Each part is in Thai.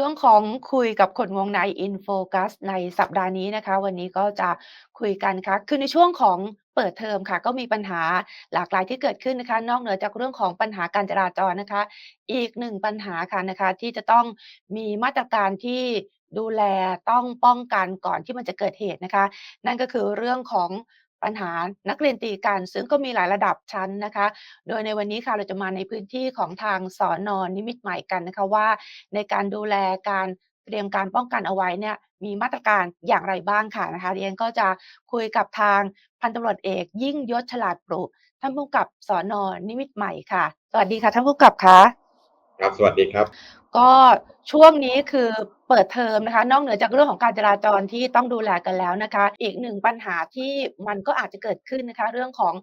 ช่วงของคุยกับคนวงใน In Focus ในสัปดาห์นี้นะคะ วันนี้ก็จะคุยกันค่ะ คือในช่วงของเปิดเทอมค่ะ ก็มีปัญหาหลากหลายที่เกิดขึ้นนะคะ นอกเหนือจากเรื่องของปัญหาการจราจรนะคะ อีกหนึ่งปัญหาค่ะนะคะ ที่จะต้องมีมาตรการที่ดูแลต้องป้องกันก่อนที่มันจะเกิดเหตุนะคะ นั่นก็คือเรื่องของ ปัญหานักเรียนตีกัน ซึ่งก็มีหลายระดับชั้นนะคะ โดยในวันนี้ค่ะเราจะมาในพื้นที่ของทางสอนอนนิมิตใหม่กันนะคะว่า ในการดูแลการเตรียมการป้องกันเอาไว้เนี่ยมีมาตรการอย่างไรบ้างค่ะนะคะดิฉันก็จะคุยกับทางพันตำรวจเอก ยิ่งยศฉลาดปรุท่านผู้กับสอนอนนิมิตใหม่ค่ะ สวัสดีค่ะท่านผู้กำกับคะครับสวัสดีครับ ก็ช่วงนี้คือเปิดเทอมนะคะ นอกเหนือจากเรื่องของการจราจรที่ต้องดูแลกันแล้วนะคะ อีกหนึ่งปัญหาที่มันก็อาจจะเกิดขึ้นนะคะ เรื่องของ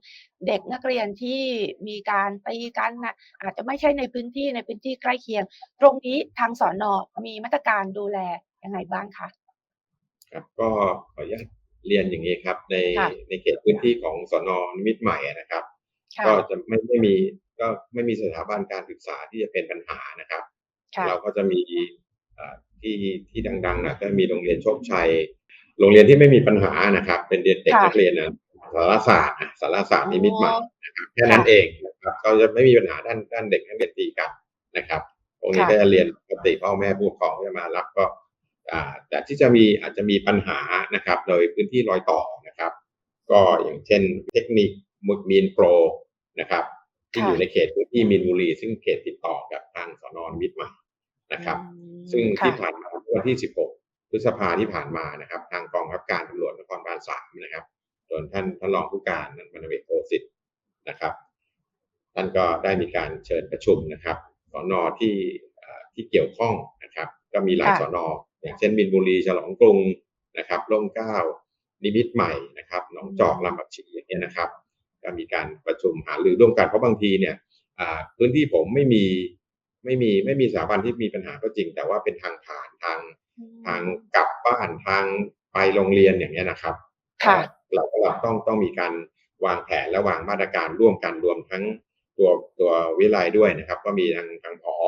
เด็กนักเรียนที่มีการตีกันน่ะอาจจะไม่ใช่ในพื้นที่ในพื้นที่ใกล้เคียง ตรงนี้ทางสอนอมีมาตรการดูแลยังไงบ้างคะ?ครับก็ขออนุญาตเรียนอย่างงี้ครับ ในค่ะในเขตพื้นที่ของสน.นิมิตรใหม่อะนะครับค่ก็ะจะไม่ไม่มีก็ไม่มีสถาบันการศึกษาที่จะเป็นปัญหานะครับค่ะ เราก็จะมีอ่าที่ที่ดังๆน่ะก็มีโรงเรียนโชคชัย โรงเรียนที่ไม่มีปัญหานะครับ เป็นเด็กเด็กค่ะนักเรียนน่ะสารศาสตร์อะสารศาสตร์นิมิตรใหม่อ๋อนะครับแค่ค่นั้ะนเองนะครับก็จะไม่มีปัญหาด้านด้านเด็กนักเรียนตีกันนะครับตรงนี้ค่ะก็จะเรียนปกติพ่อแม่ผู้ปกครองก็จะมารับก็อ่าแต่ที่จะมีอาจจะมีปัญหานะครับ โดยพื้นที่รอยต่อนะครับ ก็อย่างเช่นเทคนิคมมีนโปรนะครับ ที่ค่อยู่ะในเขตพื้นที่มีนบุรี ซึ่งเขตติดต่อกับทางสน.นิมิตรใหม่ นะคอืรับ ซึ่งมทค่ะี่ผ่านมาเมื่อวันที่ 16 พฤษภาที่ผ่านมานะครับ ทางกองบังคับการตำรวจนครบาล3นะครับโดยท่านท่านรองผู้การพันตำรวจเอกโคสิตนะครับ ท่านก็ได้มีการเชิญประชุมนะครับสน.ที่อ่าที่เกี่ยวข้องนะครับ ก็มีหลายค่ะสน.อย่างเช่นมีนบุรีฉลองกรุงนะครับร่มเกล้านิมิตรใหม่นะครับหนองจอกลำผักชีอย่างเงี้ยนะครับ ก็มีการประชุมหารือร่วมกันเพราะบางทีเนี่ยอ่าพื้นที่ผมไม่มี ไม่มีไม่มีสถาบันที่มีปัญหาก็จริง แต่ว่าเป็นทางผ่านทางอืทางมกลับบ้านทางไปโรงเรียนอย่างเงี้ยนะครับค่ะก็เราก็ต้องต้องมีการวางแผนและวางมาตรการร่วมกันรวมทั้งตัวตัววิทยาลัยด้วยนะครับ ก็มีทางทางผอ.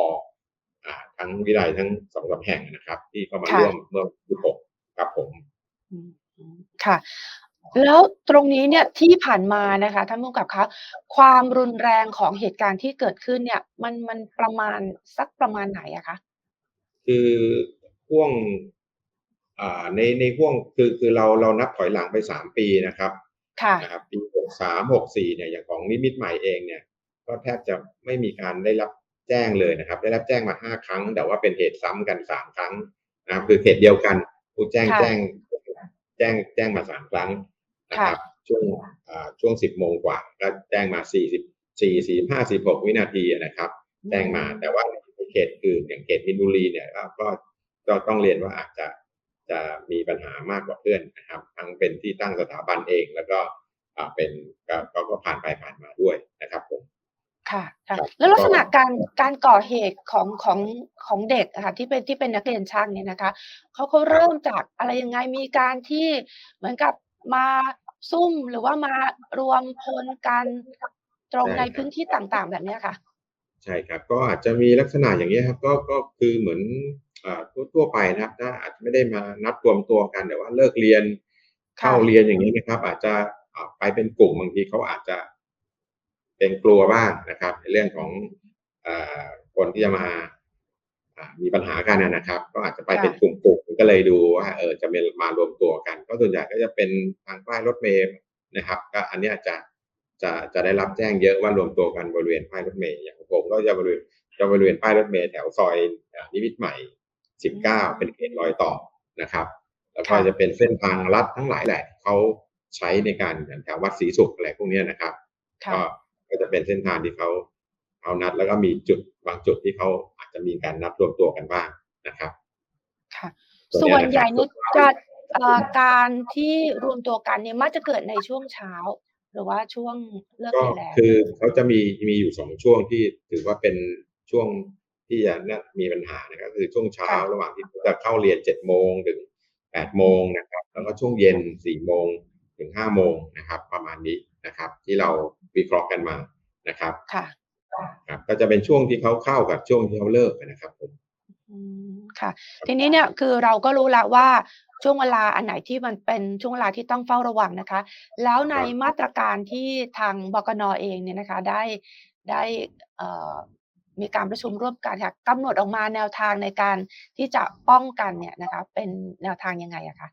อ่าทั้งวิทยาลัยทั้ง2-3แห่งอะนะครับ ที่เข้ามาค่ะร่วมเมื่อ16ครับผมอืมอืมค่ะ แล้วตรงนี้เนี่ยที่ผ่านมานะคะท่านผู้กำกับคะ ความรุนแรงของเหตุการณ์ที่เกิดขึ้นเนี่ย มันมันประมาณสักประมาณไหนอะคะ?คือห้วงอ่าในในห้วงคือคือเราเรานับถอยหลังไป3ปีนะครับค่ะ นะครับปี63 64เนี่ยอย่างของนิมิตรใหม่เองเนี่ย ก็แทบจะไม่มีการได้รับแจ้งเลยนะครับ ได้รับแจ้งมา5ครั้ง แต่ว่าเป็นเหตุซ้ำกัน3ครั้งนะครับคือเขตเดียวกันผู้แจ้งค่ะ แจ้ง แจ้งแจ้งมา3ครั้ง นะคค่ะรับช่วงอ่าช่วง 10 โมงกว่า ก็แจ้งมา 44 45 46 วินาทีอะนะครับอืแจ้งมามแต่ว่าในเขตอื่นอย่างเขตมีนบุรีเนี่ยก็ก็ก็ต้องเรียนว่าอาจจะจะมีปัญหามากกว่าเพื่อนนะครับ ทั้งเป็นที่ตั้งสถาบันเองแล้วก็อ่าเป็นก็ก็ก็ผ่านไปผ่านมาด้วยนะครับผมค่ะค่ะครับแล้วลักก็ษณะการการก่อเหตุของของของเด็กอะค่ะที่เป็นที่เป็นนักเรียนช่างเนี่ยนะคะเขาเขาคเรรับิ่มจากอะไรยังไง?มีการที่เหมือนกับ มาซุ่มหรือว่ามารวมพลกันตรงใช่ในคพรัื้บนที่ต่างๆ แบบเนี้ยค่ะ?ใช่ครับ ก็อาจจะมีลักษณะอย่างเงี้ยครับ ก็ก็คือเหมือนอ่าทั่วๆไปนะครับถ้าอาจจะไม่ได้มานัดรวมตัวกันแต่ว่าเลิกเรียนคเข้า่ะเรียนอย่างงี้นะครับ อาจจะอ่าไปเป็นกลุ่มบางทีเขาอาจจะเกรงกลัวบ้างนะครับ ในเรื่องของอ่าคนที่จะมาอ่า มีปัญหากันอะนะครับ ก็อาจจะไปค่เป็นะกลุ่มๆก็เลยดูว่าเอ่อจะเมนมารวมตัวกัน ก็ส่วนใหญ่ก็จะเป็นทางป้ายรถเมล์นะครับ ก็อันเนี้ยจะจะจะได้รับแจ้งเยอะว่ารวมตัวกันบริเวณป้ายรถเมล์อย่างของผมก็จะบริเวณจะบริเวณป้ายรถเมล์แถวซอยอ่านิมิตรใหม่อื19 เป็นมเขตรอยต่อนะครับ แล้วคก็่จะะเป็นเส้นทางลัดทั้งหลายแหละเขาใช้ในการอย่างแถววัดศรีศุกร์อะไรพวกเนี้ยนะครับค่ก็ะก็จะเป็นเส้นทางที่เขาเขานัดแล้วก็มีจุดบางจุดที่เขา อาจจะมีการนัดรวมตัวกันบ้างนะครับค่ะตัวสเนี้่วยนนะใหครัญ่บนี่จะเอ่อการที่รวมตัวกันเนี่ยมักจะเกิดในช่วงเช้า หรือว่าช่วงเลิกก็เรียนแล้ว?คือเขาจะมีมีอยู่2ช่วงที่ถือว่าเป็นช่วงที่จะเนี่ยมีปัญหานะครับคือช่วงเช้าค่ะระหว่างที่เขาจะเข้าเรียน7โมงถึง8โมงนะครับ แล้วก็ช่วงเย็น4โมงถึง5โมงนะครับ ประมาณนี้นะครับ ที่เราวิเคราะห์กันมานะครับ ค่ะครับก็จะเป็นช่วงที่เขาเข้ากับช่วงที่เขาเลิกอะนะครับผมอืมค่ะครับทีนี้เนี่ยคือเราก็รู้แล้วว่าช่วงเวลาอันไหนที่มันเป็นช่วงเวลาที่ต้องเฝ้าระวังนะคะ แล้วในครับมาตรการที่ทางบกน.เองเนี่ยนะคะได้ได้เอ่อมีการประชุมร่วมกันค่ะกำหนดออกมาแนวทางในการที่จะป้องกันเนี่ยนะคะ เป็นแนวทางยังไงอะคะ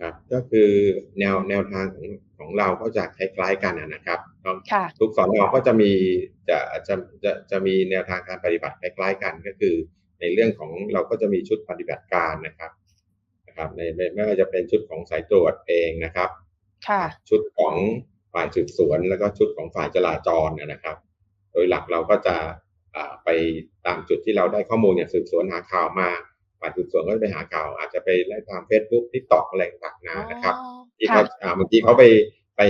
ครับก็คือแนวแนวทางของของเราก็จะคล้ายๆกันอะนะครับก็ค่ะทุกสนก็จะมีจะจะจะจะมีแนวทางการปฏิบัติคล้ายๆกันก็คือ ในเรื่องของเราก็จะมีชุดปฏิบัติการนะครับนะครับในไม่ไม่ว่าจะเป็นชุดของสายตรวจเองนะครับค่ะชุดของฝ่ายสืบสวนแล้วก็ชุดของฝ่ายจราจรนะนะครับ โดยหลักเราก็จะอ่าไปตามจุดที่เราได้ข้อมูลอย่างสืบสวนหาข่าวมา ฝ่ายสืบสวนก็จะไปหาข่าว อาจจะไปไล่ตาม Facebook TikTok อะไรต่างๆอ๋นาอนะครับที่ค่ะเขาอ่าบางทีเขาไปไป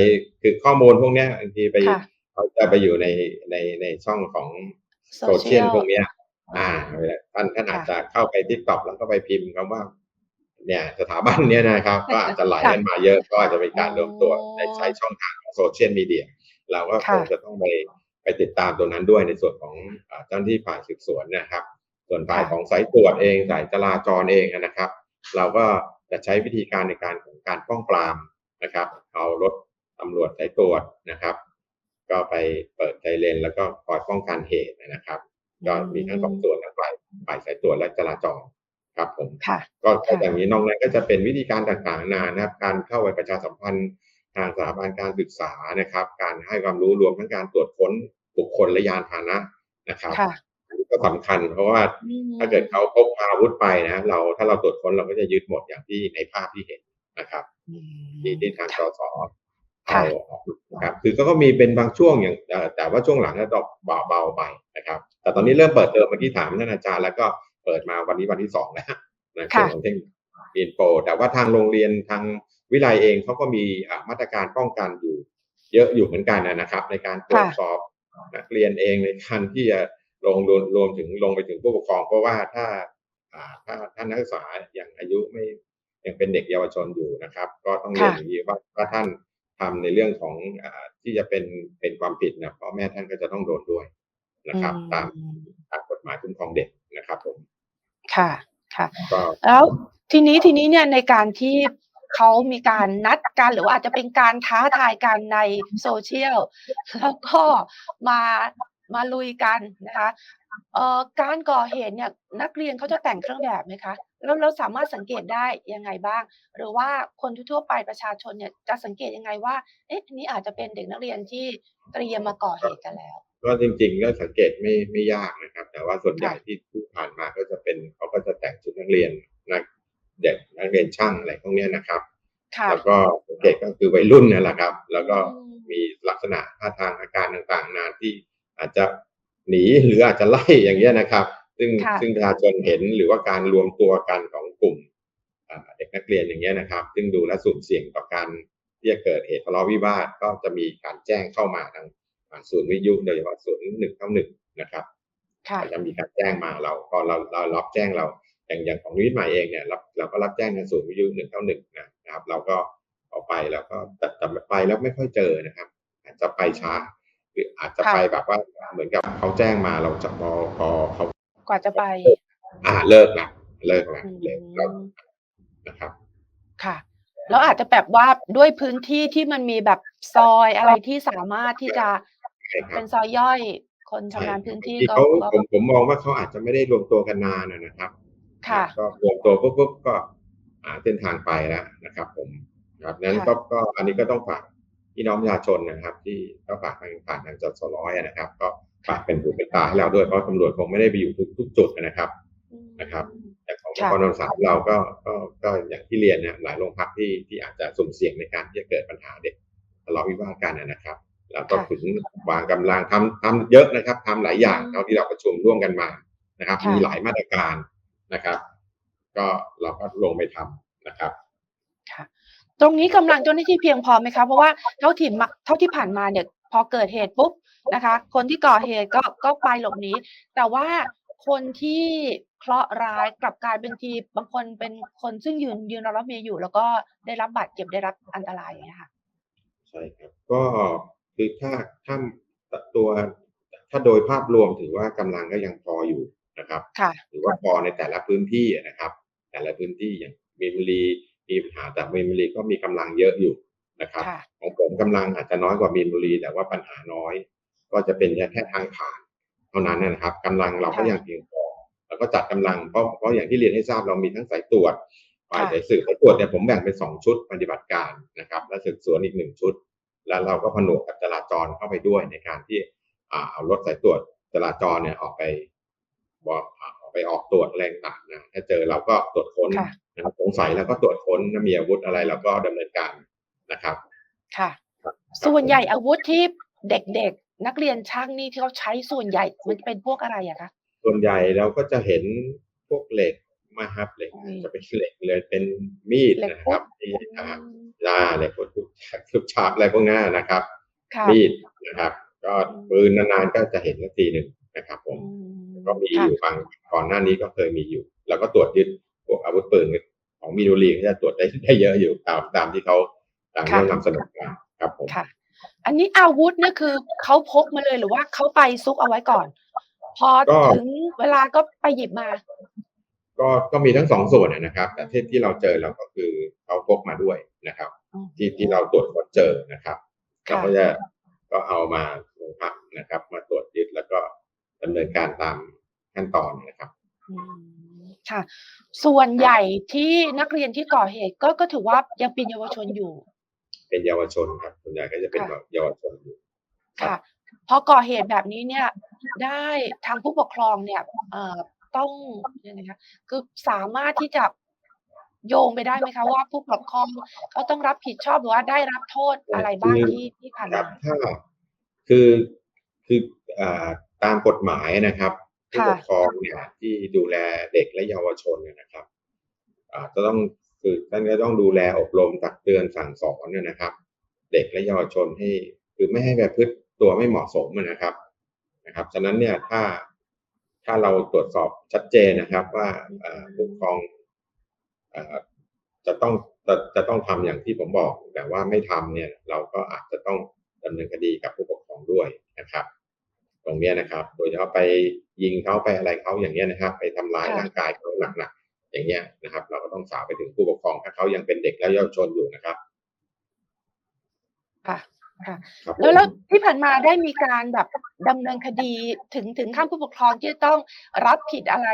คือข้อมูลพวกเนี้ยบางทีไปค่ะเขาจะไปอยู่ในในในช่องของโซเชียล Social พวกเนี้ยอ่าเวลาท่านท่านอาจค่ะจะเข้าไป TikTok แล้วก็ไปพิมพ์คำว่า เนี่ยสถาบันเนี้ยนะครับ ก็อาจจะไหลค่ะกันมาเยอะก็อาจจะเป็นการรวมตัวอ๋อในใช้ช่องทางของโซเชียลมีเดียเราก็คค่ะงจะต้องไปไปติดตามตัวนั้นด้วยในส่วนของอ่าเจ้าหน้าที่ฝ่ายสืบสวนนะครับ ส่วนฝ่ายค่ะของสายตรวจเองสายจราจรเองนะครับ เราก็จะใช้วิธีการในการของการป้องปรามนะครับ เอารถตำรวจสายตรวจนะครับ ก็ไปเปิดไซเรนแล้วก็คอยป้องกันเหตุนะครับก็มีทั้งสองส่วนนะฝ่ายฝ่ายสายตรวจและจราจรครับผมค่ะก็ก็ค่ะอย่างนี้นอกนั้นก็จะเป็นวิธีการต่างๆนานานะครับ การเข้าไปประชาสัมพันธ์ทางสถาบันการศึกษานะครับ การให้ความรู้รวมทั้งการตรวจค้นบุคคลและยานพาหนะนะครับค่ะอันนี้ก็ สำคัญ เพราะว่าอืมถ้าเกิดเขาพกพาอาวุธไปนะเราถ้าเราตรวจค้นเราก็จะยึดหมดอย่างที่ในภาพที่เห็นนะครับอืมที่ที่ทางสค่ะสค่ะเอาออกนะครับคือก็ก็มีเป็นบางช่วงอย่างเอ่อแต่ว่าช่วงหลังก็ต้องเบาเบาไปนะครับ แต่ตอนนี้เริ่มเปิดเทอมเมื่อกี้ถามท่านอาจารย์แล้วก็เปิดมาวันนี้วันที่สองแล้วนะส่วนค่ะของเทคนิคอินโฟแต่ว่าทางโรงเรียนทางวิไลเองเขาก็มีอ่ามาตรการป้องกันอยู่ เยอะอยู่เหมือนกันนะครับ ในการตรวจค่ะสอบนักเรียนเองในการที่จะ ลงรวมรวมถึงลงไปถึงผู้ปกครอง เพราะว่าถ้าอ่าถ้าถ้านักศึกษายังอายุไม่ยังเป็นเด็กเยาวชนอยู่นะครับ ก็ต้องเรียนค่ะอย่างนี้ว่าถ้าท่านทำในเรื่องของอาที่จะเป็นเป็นความผิดนะพ่อแม่ท่านก็จะต้องโดนด้วยนะครับ ตามอืมตามกฎหมายคุ้มครองเด็กนะครับผมค่ะค่ะก็แล้วทีนี้ทีนี้เนี่ยในการที่เขามีการนัดกันหรือว่าอาจจะเป็นการท้าทายกันใน social แล้วก็มา มาลุยกันนะคะเอ่อการก่อเหตุเนี่ยนักเรียนเขาจะแต่งเครื่องแบบไหมคะแล้วเราสามารถสังเกตได้ยังไงบ้าง หรือว่าคนทั่วๆไปประชาชนเนี่ยจะสังเกตยังไงว่าเอ๊ะอันนี้อาจจะเป็นเด็กนักเรียนที่เตรียมมาก่อเหตุกันแล้ว ก็จริงๆก็สังเกตไม่ไม่ยากนะครับ แต่ว่าส่วนใหญ่ค่ะที่ที่ผ่านมาก็จะเป็นเขาก็จะแต่งชุดนักเรียนนักเด็กนักเรียนช่างอะไรพวกเนี้ยนะครับค่ะแล้วก็สังเกตก็คือวัยรุ่นนั่นแหละครับ แล้วก็อืมมีลักษณะท่าทางอาการต่างๆนานาที่ อาจจะหนีหรืออาจจะไล่อย่างเงี้ยนะครับ ซึ่งค่ะซึ่งประชาชนเห็นหรือว่าการรวมตัวกันของกลุ่มอ่าเด็กนักเรียนอย่างเงี้ยนะครับ ซึ่งดูแลวสุ่มเสี่ยงต่อการที่จะเกิดเหตุทะเลาะวิวาทก็จะมีการแจ้งเข้ามาทางอ่าศูนย์วิทยุโดยเฉพาะศูนย์หนึ่งเก้าหนึ่งนะครับค่ะก็จะมีการแจ้งมาเราก็เราเรารับแจ้งเราอย่างอย่างของนิมิตใหม่เองเนี่ยเราเราก็รับแจ้งทางศูนย์วิทยุหนึ่งเก้าหนึ่งนะครับ เราก็เอาไปแล้วก็แต่แต่ไปแล้วไม่ค่อยเจอนะครับ อาจจะไปช้า หรืออาจจะค่ะไปแบบว่าเหมือนกับเขาแจ้งมาเราจะพอพอเขากว่าจะไป อ่าเลิกละเลิกละอืมเลิกแล้วนะครับ ค่ะ แล้วอาจจะแบบว่าด้วยพื้นที่ที่มันมีแบบซอยอะไรที่สามารถที่จะใช่ครัเป็บนซอยย่อยคนใช่ชำนาญพื้นที่ที่ก็เขาก็ผมผมมองว่าเขาอาจจะไม่ได้รวมตัวกันนานนะนะครับ ค่ะก็รวมตัวปุ๊บปุ๊บก็หาเส้นทางไปแล้วนะครับ ผมครับนั้นค่ะก็ก็อันนี้ก็ต้องฝาก พี่น้องประชาชนนะครับ ที่ก็ฝากทางผ่านทางจสร้อยนะครับ ก็ฝากเป็นหูเป็นตาให้เราด้วยเพราะตำรวจคงไม่ได้ไปอยู่ทุกทุกจุดนะครับอืมนะครับแต่ของค่ะกรสามเราก็ก็ก็อย่างที่เรียนเนี่ยหลายโรงพักที่ที่อาจจะสุ่มเสี่ยงในการที่จะเกิดปัญหาเด็กทะเลาะวิวาทกันนะครับแล้วก็ค่ะถึงวางกำลังทำทำเยอะนะครับทำหลายอย่างอืมเท่าที่เราประชุมร่วมกันมานะครับค่ะมีหลายมาตรการนะครับ ก็เราก็ลงไปทำนะครับค่ะ ตรงนี้กำลังเจ้าหน้าที่เพียงพอไหมคะ เพราะว่าเท่าที่มาเท่าที่ผ่านมาเนี่ยพอเกิดเหตุปุ๊บนะคะ คนที่ก่อเหตุก็ก็ไปหลบหนีแต่ว่าคนที่เคราะห์ร้ายกลับกลายเป็นทีบางคนเป็นคนซึ่งยืนยืนรอรถเมล์อยู่ แล้วก็ได้รับบาดเจ็บได้รับอันตรายอย่างเงี้ยค่ะใช่ครับก็คือถ้าถ้าตัวถ้าโดยภาพรวมถือว่ากำลังก็ยังพออยู่นะครับค่ะหรือว่าพอในแต่ละพื้นที่นะครับ แต่ละพื้นที่อย่างมีนบุรี มีปัญหาแต่มีนบุรีก็มีกำลังเยอะอยู่นะครับค่ะของผมกำลังอาจจะน้อยกว่ามีนบุรีแต่ว่าปัญหาน้อย ก็จะเป็นแค่แค่ทางผ่าน เท่านั้นนะครับกำลังเราก็ค่ะยังเพียงพอแล้วก็จัดกำลังเพราะเพราะอย่างที่เรียนให้ทราบเรามีทั้งสายตรวจฝ่ายค่ะสายสืบสายตรวจเนี่ยผมแบ่งเป็นสองชุดปฏิบัติการนะครับและสืบสวนอีกหนึ่งชุด แล้วเราก็ผนวกกับจราจรเข้าไปด้วยในการที่อ่าเอารถสายตรวจจราจรเนี่ยออกไปบอกอ่าออก ไปออกตรวจแรงต่างนะถ้าเจอเราก็ตรวจค้นค่ะนะครับสงสัยแล้วก็ตรวจค้นถ้ามีอาวุธอะไรเราก็ดำเนินการนะครับ ค่ะครับส่วนใหญ่อาวุธที่เด็กๆ นักเรียนช่างนี่ที่เขาใช้ส่วนใหญ่มันเป็นพวกอะไรอะคะส่วนใหญ่เราก็จะเห็นพวกเหล็กมาครับเหล็กอืมจะเป็นเหล็กเลยเป็นมีดเหล็กนะพควรักบที่อือ่ามลาเหล็กพวกทุกทุกฉาบอะไรพวกนี้นะครับค่ะมีดนะครับ ก็อืมปืนนานๆก็จะเห็นสักทีหนึ่งนะครับผมอืม ก็มีอค่ะยู่บางก่อนหน้านี้ก็เคยมีอยู่ แล้วก็ตรวจยึดพวกอาวุธปืนของมีนบุรีก็จะตรวจได้ได้เยอะอยู่ตามตามที่เขาตามที่เขานำเสนอมาครับผมค่ะอันนี้อาวุธเนี่ยคือเขาพกมาเลยหรือว่าเขาไปซุกเอาไว้ก่อน พอก็ถึงเวลาก็ไปหยิบมา ก็ก็มีทั้งสองส่วนนะครับ แต่ที่ที่เราเจอเราก็คือเขาพกมาด้วยนะครับอืมที่ที่เราตรวจค้นเจอนะครับค่ะเราก็จะก็เอามาโรงพักนะครับ มาตรวจยึดแล้วก็ ดำเนินการตามขั้นตอนนะครับอืมค่ะ ส่วนใหญ่ที่นักเรียนที่ก่อเหตุก็ก็ถือว่ายังเป็นเยาวชนอยู่ เป็นเยาวชนครับส่วนใหญ่ก็จะเป็นค่ะเยาวชนอยู่ครับค่ะพอก่อเหตุแบบนี้เนี่ย ได้ทางผู้ปกครองเนี่ยเอ่อต้องยังไงคะคือสามารถที่จะโยงไปได้ไหมคะว่าผู้ปกครองเขาต้องรับผิดชอบหรือว่าได้รับโทษอะไรบ้างคือที่ที่ผ่านครับมาถ้าคือคืออ่า ตามกฎหมายนะครับผู้ปกครองเนี่ยที่ดูแลเด็กและเยาวชนเนี่ยนะครับอ่าจะต้องคือท่านก็ต้องดูแลอบรมตักเตือนสั่งสอนเนี่ยนะครับ เด็กและเยาวชนให้คือไม่ให้แบบพฤติตัวไม่เหมาะสมนะครับนะครับฉะนั้นเนี่ยถ้าถ้าเราตรวจสอบชัดเจนนะครับว่าอ่าผู้ปกครองอ่าจะต้องจะจะต้องทำอย่างที่ผมบอก แต่ว่าไม่ทำเนี่ยเราก็อาจจะต้องดำเนินคดีกับผู้ปกครองด้วยนะครับ ตรงเนี้ยนะครับ โดยเฉพาะไปยิงเขาไปอะไรเขาอย่างเงี้ยนะครับ ไปทำร้ายค่ะร่างกายเขาหนักๆอย่างเงี้ยนะครับ เราก็ต้องสาวไปถึงผู้ปกครองถ้าเขายังเป็นเด็กและเยาวชนอยู่นะครับค่ะค่ะครับแล้วผมแล้วที่ผ่านมาได้มีการแบบดำเนินคดีถึงถึงขั้นผู้ปกครองที่จะต้องรับผิดอะไร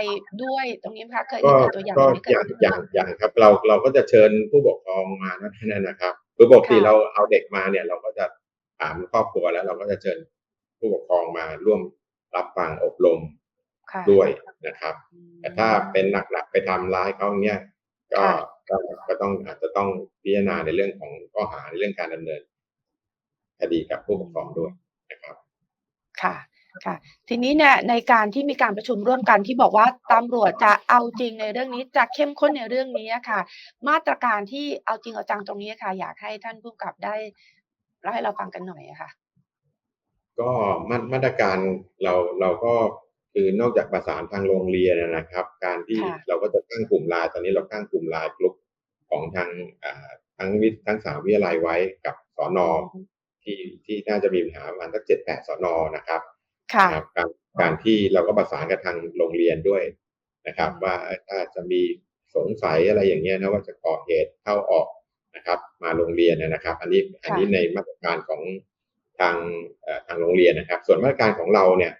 ด้วยตรงนี้ไหมคะเคยก็เห็นตัวอย่างก็แบบนี้เกิอดย่างขึ้นอย่างอย่างครับ เราเราก็จะเชิญผู้ปกครองมานั่นนะครับคือปกติค่ะเราเอาเด็กมาเนี่ย เราก็จะถามครอบครัวแล้ว เราก็จะเชิญ ผู้ปกครองมาร่วมรับฟังอบรมค่ะด้วยนะครับอืมแต่ถ้าเป็นหนักๆไปทำร้ายเขาเนี้ยก็ค่ะก็ก็ต้องอาจจะต้องพิจารณาในเรื่องของข้อหาในเรื่องการดำเนินคดีกับผู้ปกครองด้วยนะครับ ค่ะค่ะ ทีนี้เนี่ยในการที่มีการประชุมร่วมกันที่บอกว่าตำรวจจะเอาจริงในเรื่องนี้จะเข้มข้นในเรื่องนี้อะค่ะ มาตรการที่เอาจริงเอาจังตรงนี้อะค่ะ อยากให้ท่านผู้กำกับได้เล่าให้เราฟังกันหน่อยอะค่ะ ก็มามาตรการเราเราก็คือนอกจากประสานทางโรงเรียนนะครับ การที่ค่ะเราก็จะตั้งกลุ่มไลน์ตอนนี้เราตั้งกลุ่มไลน์กลุ่มของทางอ่าทั้งวิทั้งสามวิทยาลัยไว้กับสอนอที่ที่น่าจะมีปัญหาประมาณสักเจ็ดแปดสอนอนะครับค่ะนะครับการการที่เราก็ประสานกับทางโรงเรียนด้วยนะครับอืมว่าถ้าจะมีสงสัยอะไรอย่างเงี้ยนะว่าจะก่อเหตุเข้าออกนะครับ มาโรงเรียนเนยนะครับ อันนี้อันนี้ในมาตรการของ ทางเอ่อทางโรงเรียนนะครับ ส่วนมาตรการของเราเนี่ย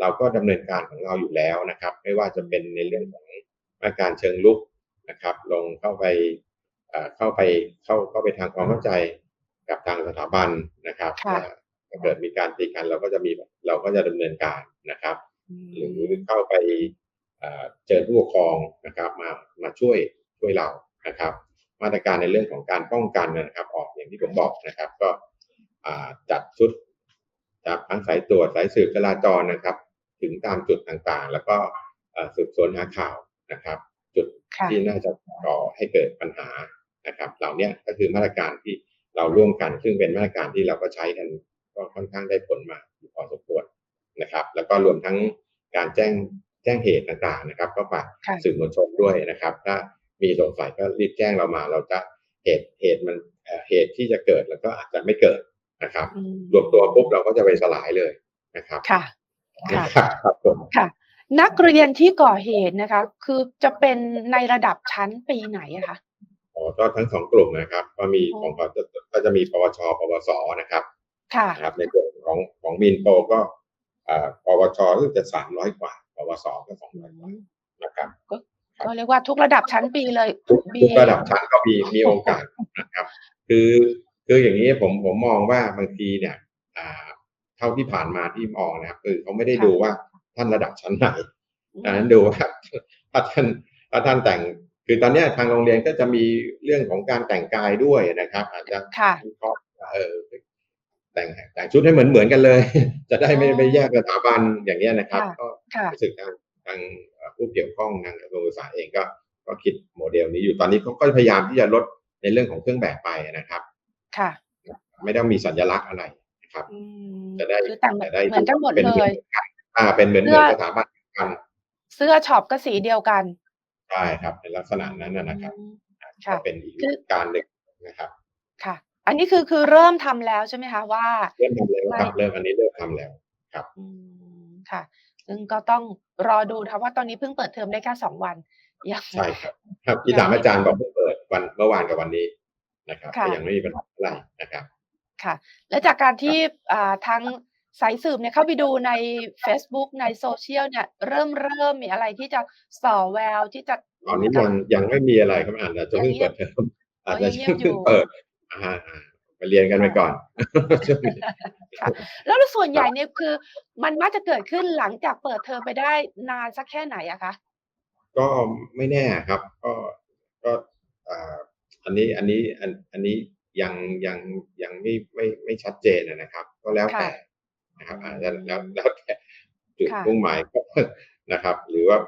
เราก็ดำเนินการของเราอยู่แล้วนะครับ ไม่ว่าจะเป็นในเรื่องของมาตรการเชิงลุกนะครับ ลงเข้าไปเอ่อเข้าไปเข้าเข้าไปทางความเข้าใจกับทางสถาบันนะครับค่ะว่าถ้าเกิดมีการตีกันเราก็จะมีเราก็จะดำเนินการนะครับ หรือเข้าไปเอ่อเจอผู้ปกครองนะครับ มามาช่วยช่วยเรานะครับ มาตรการในเรื่องของการป้องกันนะครับ ออกอย่างที่ผมบอกนะครับ ก็อ่า จัดชุดจากทั้งสายตรวจสายสืบจราจรนะครับ ถึงตามจุดต่างๆ แล้วก็เอ่อสืบสวนหาข่าวนะครับ จุดค่ะที่น่าจะก่อให้เกิดปัญหานะครับ เหล่าเนี้ยก็คือมาตรการที่เราร่วมกัน ซึ่งเป็นมาตรการที่เราก็ใช้กันก็ค่อนข้างได้ผลมาอยู่พอสมควรนะครับ แล้วก็รวมทั้งการแจ้งแจ้งเหตุต่างๆนะครับ ก็ฝากค่ะสื่อมวลชนด้วยนะครับ ถ้ามีสงสัยก็รีบแจ้งเรามา เราจะเหตุเหตุมันเอ่อเหตุที่จะเกิดแล้วก็อาจจะไม่เกิด นะครับอืมรวมตัวปุ๊บเราก็จะไปสลายเลยนะครับค่ะค่ะนะครับครับผมค่ะ นักเรียนที่ก่อเหตุนะคะ คือจะเป็นในระดับชั้นปีไหนอะคะ?อ๋อก็ทั้ง2กลุ่มนะครับ ก็มีอ๋ของอเขาจะก็จะมีปวชปวสนะครับค่ะนะครับในส่วนของของมีนโปรก็อ่าปวชรู้สึกจะ300กว่าปวสก็อื200กว่ามนะครับก็ครัก็บเรียกว่าทุกระดับชั้นปีเลยทุกทุก BA ระดับชั้นก็มีมีโอกาสนะครับ คือ คืออย่างงี้ผมผมมองว่าบางทีเนี่ยอ่าเท่าที่ผ่านมาที่มองนะครับคือเขาไม่ได้ค่ะดูว่าท่านระดับชั้นไหนอืดังนั้นมดูว่าถ้าท่านถ้าท่านแต่ง คือตอนเนี้ยทางโรงเรียนก็จะมีเรื่องของการแต่งกายด้วยนะครับ อาจจะค่ะวิเคราะห์ว่าเออแต่งแต่งชุดให้เหมือนๆกันเลย จะได้อ๋อไม่ไม่แยกสถาบันอย่างเงี้ยนะครัคบ่ะก็ค่ะรู้สึกทางทางเอ่อผู้เกี่ยวข้องทางกระทรวงศึกษาเองก็ก็คิดโมเดลนี้อยู่ตอนนี้เขาก็พยายามที่จะลดในเรื่องของเครื่องแบบไปอะนะครับ ค่ะ ไม่ต้องมีสัญลักษณ์อะไรนะครับอืมจะได้คือแต่งแบจะบได้เหมือนกันหมดเป็นเลเหมือนยกันอาเป็นเหมือนเสืเหม้ือนอสถาบันเดียวกันเสื้อช็อปก็สีเดียวกันใช่ครับเป็นลักษอืณะนั้นอะนะครับมอาคก็่ะเป็นอีกคือการหนึ่งนะครับ ค่ะ อันนี้คือคือเริ่มทำแล้วใช่ไหมคะว่าเริ่มทำแล้วไม่ครับเริ่มอันนี้เริ่มทำแล้วครับอืมค่ะ ซึ่งก็ต้องรอดูนะคะว่าตอนนี้เพิ่งเปิดเทอมได้แค่2วันยังใช่ครับ ครับที่ยัถางมไม่อาจารย์บอกเพิ่งเปิดวันเมื่อวานกับวันนี้ นะครับค่ก็ะยังไม่มีปัญหาเท่าไรนะครับค่ะ แล้วจากการคทรัี่บอ่าทางสายสืบเนี่ยเข้าไปดูในเฟซบุ๊กใน Social เนี่ยเริ่มเริ่มมีอะไรที่จะส่อแววที่จะตอนนี้กัยับงยังไม่มีอะไรครับอาจจะยัเพิ่งงเงีเปิยบดเทอมอ๋อาอจจะยังเงียบอเพิ่ยู่งเปิดอาๆไปเรียนกันไปค่ะก่อนช่วงนี้ค่ะแล้วส่วนใหญครั่บเนี่ยคือ มันมักจะเกิดขึ้นหลังจากเปิดเทอมไปได้นานสักแค่ไหนอะคะ?ก็ไม่แน่อะครับ ก็ก็ อ่าอันนี้อันนี้อันอันนี้ยังยังยังไม่ไม่ไม่ชัดเจนอะนะครับ ก็แล้วค่แตะ่นะคอรับือาจจะแล้วมแล้วแต่จุดค่ะมุ่งหมายก็นะครับ หรือว่า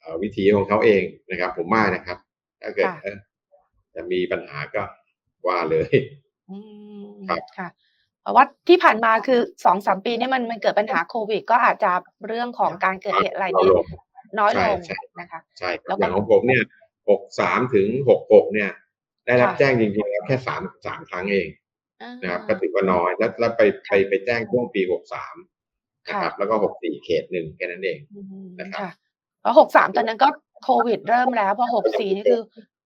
เอ่อวิถีของเขาเองนะครับ ผมว่านะครับ ถ้าเกิคด่ะเออจะมีปัญหาก็ว่าเลยอืมครับค่ะเพราะว่าที่ผ่านมาคือ2-3ปีเนี่ยมันมันเกิดปัญหาโควิด ก็อาจจะเรื่องของการเกิดเหตุอะไรน้อนีย่ลงใชน้อยล่งใช่นะคะ ใช่ครัแล้บวอก็ย่างของผมเนี่ย63ถึง66เนี่ย ได้ครั่บะแจ้งจริงๆแล้วแค่3 3ครั้งเองอนะครับก็าถือว่าน้อยแล้วแล้วไปคไป่ะไปแจ้งช่วงปี63นคะ่ครัะบแล้วก็64เขต1แค่นั้นเองอืมนะครับค่ะเพราะ63ตอนนั้นก็โควิดเริ่มแล้ว พอก็ยัง64ไม่นี่เกคิือด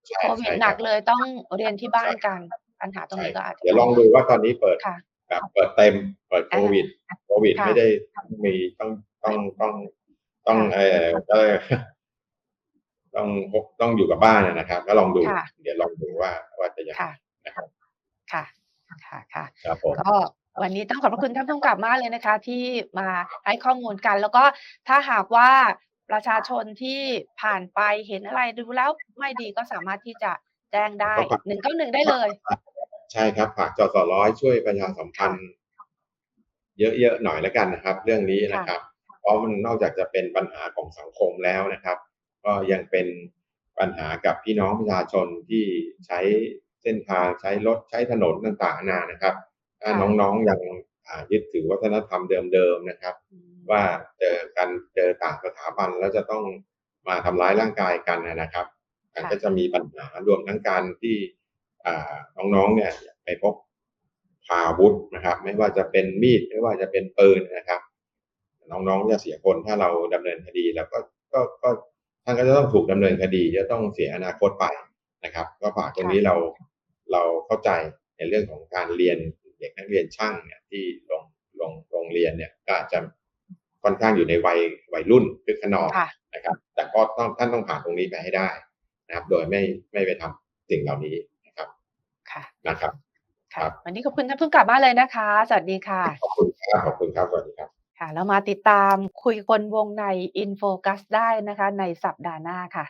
ใช่โควใชิด่หนครัับกเลยต้องเรียนที่บ้าใช่นกันปัญหาตรงใช่นี้ก็อาจจะเดี๋ยวลองดูว่าตอนนี้เปิดค่ะแบบเปิดเต็มเปิดโคอาวิดโควิดค่ไม่ะได้มีต้องต้องต้องต้องค่ะเอ่อเขาเรียก ต้องพกต้องอยู่กับบ้านอะนะครับก็ลองดูค่ะเดี๋ยวลองดูว่าว่าจะยังคไง่ะนะครับค่ะค่ะครับผๆมก็วันนี้ต้องขอบพระคุณท่านผู้กำกับมากเลยนะคะ ที่มาให้ข้อมูลกัน แล้วก็ถ้าหากว่าประชาชนที่ผ่านไปเห็นอะไรดูแล้วไม่ดีก็สามารถที่จะแจ้งได้ก็ฝาก191ได้เลย ใช่ครับฝากจสร้อยช่วยประชาสัมพค่ัะนธ์ เยอะๆหน่อยแล้วกันนะครับ เรื่องนี้คน่ะะครับ เพราะมันนอกจากจะเป็นปัญหาของสังคมแล้วนะครับ ก็ยังเป็นปัญหากับพี่น้องประชาชนที่ใช้เส้นทางใช้รถใช้ถนนต่างๆนานานะครับ ถ้าค่ะน้องๆยังอ่ายึดถือวัฒนธรรมเดิมๆนะครับอืมว่าเจอกันเจอต่างสถาบันแล้วจะต้องมาทำร้ายร่างกายกันอะนะครับมันค่ก็ะจะมีปัญหารวมทั้งการที่อ่าน้องๆเนี่ยไปพกพาอาวุธนะครับ ไม่ว่าจะเป็นมีดไม่ว่าจะเป็นปืนนะครับ น้องๆจะเสียคนถ้าเราดำเนินคดีเราก็ก็ก็ ท่านก็จะต้องถูกดำเนินคดีจะต้องเสียอนาคตไปนะครับ ก็ฝากตรคง่นี้ะเราเราเข้าใจในเรื่องของการเรียนเด็กนักเรียนช่างเนี่ยที่โรงโรงโรงเรียนเนี่ยก็อาจจะค่อนข้างอยู่ในวัยวัยรุ่นคึกคะนองค่ะนะครับ แต่ก็ต้องท่านต้องผ่านตรงนี้ไปให้ได้นะครับ โดยไม่ไม่ไปทำสิ่งเหล่านี้นะครับค่ะนะครับคค่ะรับ วันนี้ขอบคุณท่านผู้กำกับมากเลยนะคะ สวัสดีค่ะ ขอบคุณครับขอบคุณครับสวัสดีครับ ค่ะ แล้วมาติดตามคุยคนวงในอินโฟกัสได้นะคะ ในสัปดาห์หน้าค่ะ